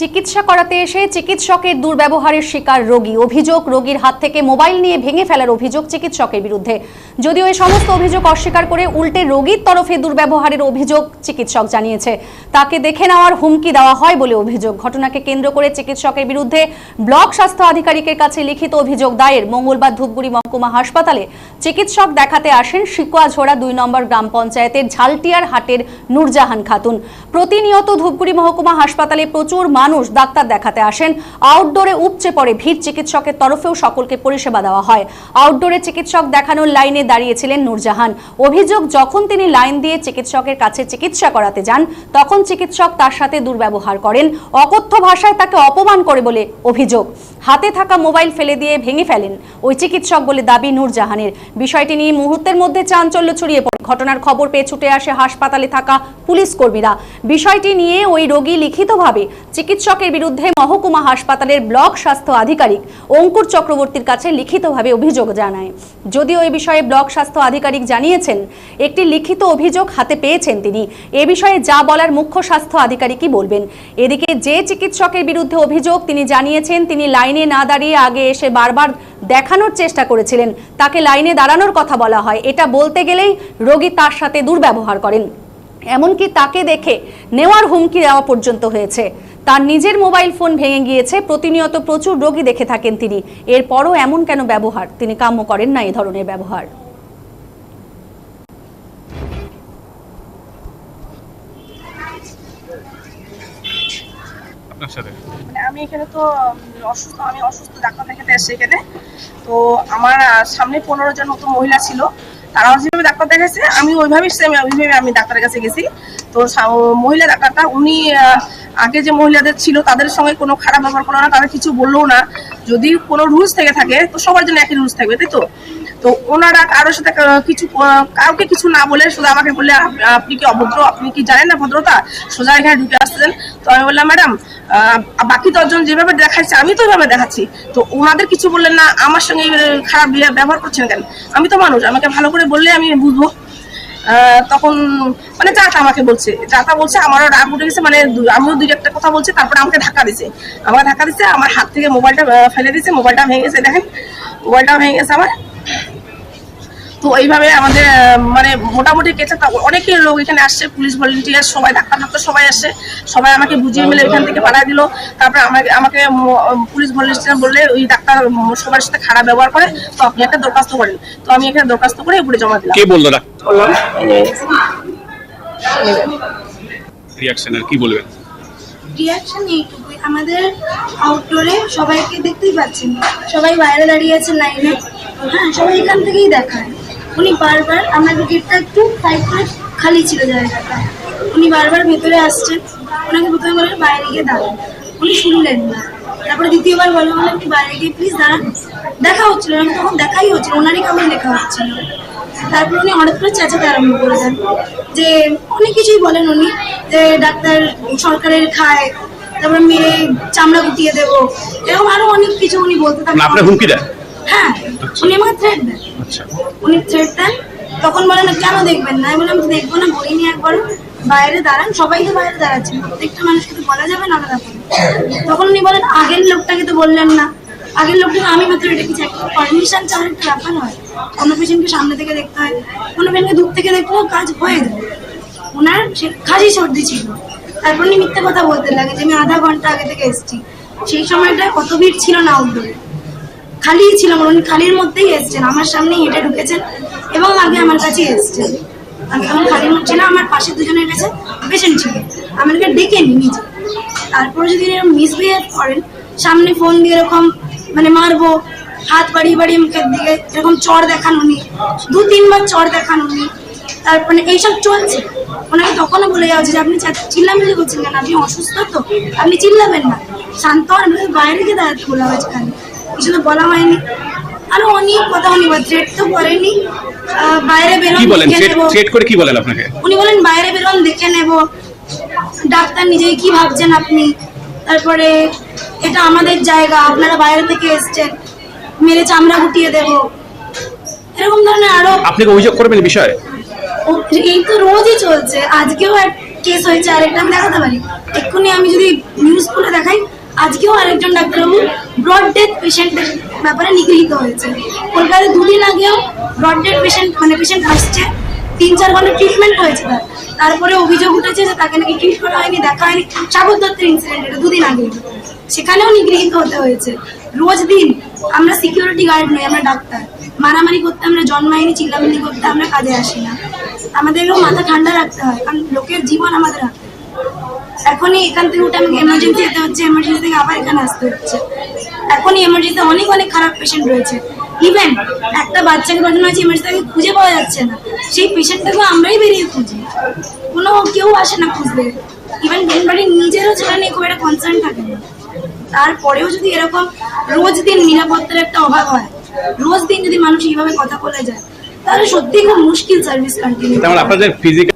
চিকিৎসা করাতে এসে চিকিৎসকের দুর্ব্যবহারের শিকার রোগী। অভিযোগ, রোগীর হাত থেকে মোবাইল নিয়ে ভেঙে ফেলার অভিযোগ চিকিৎসকের বিরুদ্ধে। যদিও এই সমস্ত অভিযোগ অস্বীকার করে উল্টে রোগীর তরফে দুর্ব্যবহারের অভিযোগ চিকিৎসক জানিয়েছে। তাকে দেখে নেওয়ার হুমকি দেওয়া হয় বলে অভিযোগ। ঘটনাকে কেন্দ্র করে চিকিৎসকের বিরুদ্ধে ব্লক স্বাস্থ্য আধিকারিকের কাছে লিখিত অভিযোগ দায়ের। মঙ্গলবার ধূপগুড়ি মহকুমা হাসপাতালে চিকিৎসক দেখাতে আসেন শিকুয়াঝোড়া দুই নম্বর গ্রাম পঞ্চায়েতের ঝালটিয়ার হাটের নুরজাহান খাতুন। প্রতিনিয়ত ধূপগুড়ি মহকুমা হাসপাতালে প্রচুর মানুষ ডাক্তার দেখাতে আসেন। আউটডোরে উপচে পড়ে ভিড়। চিকিৎসকের তরফেও সকলকে পরিষেবা দেওয়া হয়। আউটডোরে চিকিৎসক দেখানোর লাইনে দাঁড়িয়েছিলেন নূরজাহান। অভিযোগ, যখন তিনি লাইন দিয়ে চিকিৎসকের কাছে চিকিৎসা করাতে যান, তখন চিকিৎসক তার সাথে দুর্ব্যবহার করেন। অকথ্য ভাষায় তাকে অপমান করে বলে অভিযোগ। হাতে থাকা মোবাইল ফেলে দিয়ে ভেঙে ফেলেন ওই চিকিৎসক বলে দাবি নূরজাহানের। বিষয়টি নিয়ে মুহূর্তের মধ্যে চাঞ্চল্য ছড়িয়ে পড়ে। ঘটনার খবর পেয়ে ছুটে আসে হাসপাতালে থাকা পুলিশ কর্মীরা। বিষয়টি নিয়ে ওই রোগী লিখিতভাবে চিকিৎসকের বিরুদ্ধে মহকুমা হাসপাতালের ব্লক স্বাস্থ্য আধিকারিক অঙ্কুর চক্রবর্তীর কাছে লিখিতভাবে অভিযোগ জানায়। যদিও এ বিষয়ে ব্লক স্বাস্থ্য আধিকারিক জানিয়েছেন, একটি লিখিত অভিযোগ হাতে পেয়েছেন তিনি। এ বিষয়ে যা বলার মুখ্য স্বাস্থ্য আধিকারিকই বলবেন। এদিকে যে চিকিৎসকের বিরুদ্ধে অভিযোগ তিনি জানিয়েছেন, তিনি লাইনে না দাঁড়িয়ে আগে এসে বারবার দেখানোর চেষ্টা করেছিলেন। তাকে লাইনে দাঁড়ানোর কথা বলা হয়। এটা বলতে গেলেই রোগী তার সাথে দুর্ব্যবহার করেন। এমনকি তাকে দেখে নেওয়ার হুমকি দেওয়া পর্যন্ত হয়েছে। তার নিজের মোবাইল ফোন ভেঙে গিয়েছে। প্রতিনিয়ত প্রচুর রোগী দেখে থাকেন তিনি। এরপরও এমন কেন ব্যবহার? তিনি কাম্য করেন না এই ধরনের ব্যবহার। আপনার মানে আমি এখানে তো অসুস্থ, আমি অসুস্থ ডাক্তার দেখাতে এসেছি এখানে। তো আমার সামনে পনেরো জন মতো মহিলা ছিল। তারাও যেভাবে ডাক্তার দেখাচ্ছে আমি ওইভাবেই সেম ওইভাবে আমি ডাক্তারের কাছে গেছি। তো মহিলা ডাক্তারটা, উনি আগে যে মহিলাদের ছিল, তাদের সঙ্গে কোনো খারাপ ব্যবহার করল না তাদের কিছু বলল না। যদি কোনো রুলস থেকে থাকে, তো সবার জন্য একই রুলস থাকবে, তাই তো? তো ওনারা কারোর সাথে কিছু কাউকে কিছু না বলে শুধু আমাকে বললে আপনি কি অভদ্র? আপনি কি জানেন না ভদ্রতা? সোজা এখানে ঢুকে আসতেছেন তো আমি বললাম, ম্যাডাম বাকি দশজন যেভাবে দেখাচ্ছে, আমি তো ওইভাবে দেখাচ্ছি। তো ওনাদের কিছু বললেন না, আমার সঙ্গে খারাপ ব্যবহার করছেন কেন? আমি তো মানুষ, আমাকে ভালো করে বললে আমি বুঝব। তখন মানে তা আমাকে বলছে তা বলছে, আমারও রাগ উঠে গেছে মানে আমিও দুই একটা কথা বলছি, তারপরে আমাকে ধাক্কা দিছে। আমাকে ধাক্কা দিছে, আমার হাত থেকে মোবাইলটা ফেলে দিছে, মোবাইলটা ভেঙে গেছে, দেখেন। মোবাইলটা ভেঙে গেছে আমার। তো এইভাবে আমাদের মানে মোটামুটি কেটে অনেক লোক এখানে আসছে পুলিশ ভলেন্টিয়ার সবাই ডাক্তার ডাক্তার সবাই আসছে সবাই আমাকে বুঝিয়ে মিলে এখান থেকে পাঠিয়ে দিল। তারপরে আমাকে আমাকে পুলিশ ভলেন্টিয়ার বললে ওই ডাক্তার সবার সাথে খারাপ ব্যবহার করে তো আপনি একটা দরখাস্ত করেন তো আমি এখানে দরখাস্ত করে উপরে জমা দিলাম। কে বলল রিয়াকশন আর কি বলবেন রিয়াকশন এইটুকুই আমাদের আউটডোরে সবাইকে দেখতেই পাচ্ছেন। সবাই বাইরে দাঁড়িয়ে আছে লাইনে হ্যাঁ সবাই এখান থেকেই দেখায়। উনি বারবার আমাদের গেটটা একটু সাইড করে খালি ছিল জায়গাটা। উনি বারবার ভেতরে আসছেন। ওনাকে প্রথমে বললেন, বাইরে গিয়ে দাঁড়ান। উনি শুনলেন না। তারপরে দ্বিতীয়বার বললেন বললেন কি, বাইরে গিয়ে প্লিজ দাঁড়ান। দেখা হচ্ছিল না। তখন দেখাই হচ্ছিল ওনারই কাগজ লেখা হচ্ছিল। তারপর উনি হঠাৎ করে চেঁচাতে আরম্ভ করে দেন যে অনেক কিছুই বলেন উনি, যে ডাক্তার সরকারের খায়, তারপর মেয়ে চামড়া গুটিয়ে দেবো। এরকম আরও অনেক কিছু উনি বলতে থাকেন। মানে আপনার হুমকি দেয় হ্যাঁ উনি আমাকে থ্রেট দেন আচ্ছা। উনি থ্রেট দেন তখন বলেন কেন দেখবেন না? আমি বললাম তো দেখব না বলিনি একবার বাইরে দাঁড়ান সবাই তো বাইরে দাঁড়াচ্ছে। প্রত্যেকটা মানুষকে তো বলা যাবে না আলাদা করে। তখন উনি বলেন আগের লোকটাকে তো বললেন না। আগের লোকটাকে আমি মাত্র রেখেছি একটা পারমিশন চাওয়ার একটা ব্যাপার হয় কোনো পেশেন্টকে সামনে থেকে দেখতে হয়। কোনো পেশেন্টকে দূর থেকে দেখলেও কাজ হয়ে যায়। ওনার সে খাসি সর্দি ছিল। তারপর উনি মিথ্যে কথা বলতে লাগে যে আমি আধা ঘণ্টা আগে থেকে এসেছি। সেই সময়টা অত ভিড় ছিল না আউটডোরে। খালি ছিল উনি খালির মধ্যেই এসছেন, আমার সামনে হেঁটে ঢুকেছেন এবং আগে আমার কাছে এসছেন। আমি খালি না, আমার পাশে দুজনের কাছে পেশেন্ট ছিল। আমাকে ডেকে নি নিজে তারপরে যদি এরকম মিসবিহেভ করেন, সামনে ফোন দিয়ে এরকম মানে মারবো, হাত বাড়িয়ে বাড়িয়ে মুখের দিকে এরকম চড় দেখান উনি, দু তিনবার চড় দেখান উনি, তারপরে এইসব চলছে। ওনাকে তখনও বলে যাওয়া যে আপনি চিল্লামিল্লি করছেন কেন? আপনি অসুস্থ তো? আপনি চিল্লাবেন না। শান্ত আপনাকে বাইরে গিয়ে দাঁড়াতে বলা হয়েছে খালি কিছু তো বলা হয়নি। আরও অনেক কথা উনি থ্রেট তো করেনি। বাইরে বেরোন কি বলেন? দেখে নেব। থ্রেট করে কি বলেন আপনাকে? উনি বলেন বাইরে বেরোন দেখে নেব। ডাক্তার নিজেই কি ভাবছেন আপনি? তারপরে এটা আমাদের জায়গা আপনারা বাইরে থেকে এসছেন। মেরে চামড়া গুটিয়ে দেব। এরকম ধরনের আরও আপনি কি অভিযোগ করবেন এই বিষয়ে? ও- এই তো রোজই চলছে। আজকেও এক কেস হয়েছে আরেকটা আমি দেখাতে পারি। এক্ষুনি আমি যদি নিউজ খুলে দেখাই আজকেও আরেকজন ডাক্তারবাবু ব্রড ডেথ পেশেন্টের ব্যাপারে নিগৃহীত হয়েছে। কলকাতায় দুদিন আগেও ব্রড ডেথ পেশেন্ট মানে পেশেন্ট আসছে। তিন, চার ঘণ্টা ট্রিটমেন্ট হয়েছে তার। তারপরে অভিযোগ উঠেছে যে তাকে নাকি ট্রিট করা হয়নি, দেখা হয়নি। সাগর দত্তের ইনসিডেন্ট এটা দুদিন আগে সেখানেও নিগৃহীত হতে হয়েছে। রোজ দিন আমরা সিকিউরিটি গার্ড নই, আমরা ডাক্তার। মারামারি করতে আমরা জন্মাইনি, চিল্লামিল্লি করতে আমরা কাজে আসি না। আমাদেরও মাথা ঠান্ডা রাখতে হয়, কারণ লোকের জীবন আমাদের হাতে। এখনই এখান থেকে উঠে আমাকে এমার্জেন্সি যেতে হচ্ছে এমার্জেন্সি থেকে আবার এখানে আসতে হচ্ছে। এখনই এমার্জেন্সি অনেক অনেক খারাপ পেশেন্ট রয়েছে। ইভেন একটা বাচ্চাকে পাঠানো হয়েছে এমার্জেন্সি তাকে খুঁজে পাওয়া যাচ্ছে না। সেই পেশেন্টটাকেও আমরাই বেরিয়ে খুঁজি। কোনো কেউ আসে না খুঁজতে। ইভেন ডেন বাড়ির নিজেরও ছেলে নিয়ে খুব একটা কনসার্ন থাকে না। তারপরেও যদি এরকম রোজ দিন নিরাপত্তার একটা অভাব হয় রোজ দিন যদি মানুষ এইভাবে কথা বলে যায় তাহলে সত্যিই খুব মুশকিল সার্ভিস কন্টিনিউ মানে আপনাদের ফিজিক্যাল